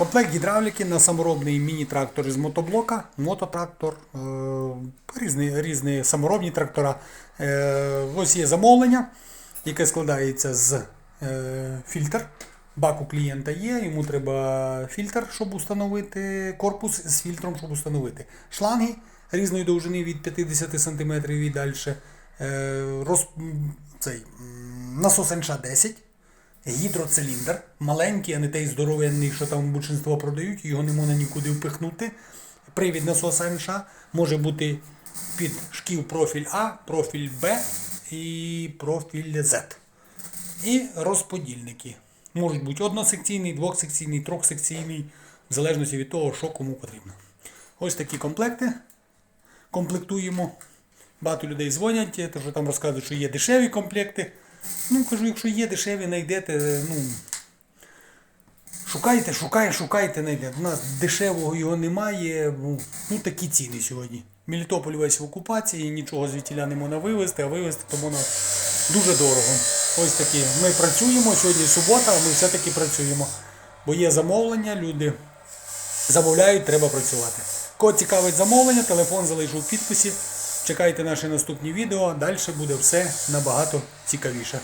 Комплект гідравліки на саморобний міні-трактор із мотоблока, мототрактор, е, різні, різні саморобні трактора. Е, ось є замовлення, яке складається з е, фільтр. Бак у клієнта є, йому треба фільтр, щоб установити, корпус з фільтром, щоб установити. Шланги різної довжини від 50 см і далі. Роз, цей, насос НШ-10 гідроциліндр, маленький, а не той здоровенний, що там більшинство продають, його не можна нікуди впихнути. Привід насоса НШ може бути під шків профіль А, профіль Б і профіль Z. І розподільники. Можуть бути односекційний, двохсекційний, трьохсекційний, в залежності від того, що кому потрібно. Ось такі комплекти. Комплектуємо. Багато людей дзвонять, то що там розказують, що є дешеві комплекти. Ну, кажу, якщо є дешеві, знайдете, ну. Шукайте, шукайте, шукайте, знайдете. У нас дешевого його немає. Ну, такі ціни сьогодні. Мелітополь весь в окупації, нічого звідтіля не можна вивезти, а вивезти то можна дуже дорого. Ось такі. Ми працюємо, сьогодні субота, ми все-таки працюємо. Бо є замовлення, люди замовляють, треба працювати. Кого цікавить замовлення, телефон залишу в підписі. Чекайте наші наступні відео, далі буде все набагато цікавіше.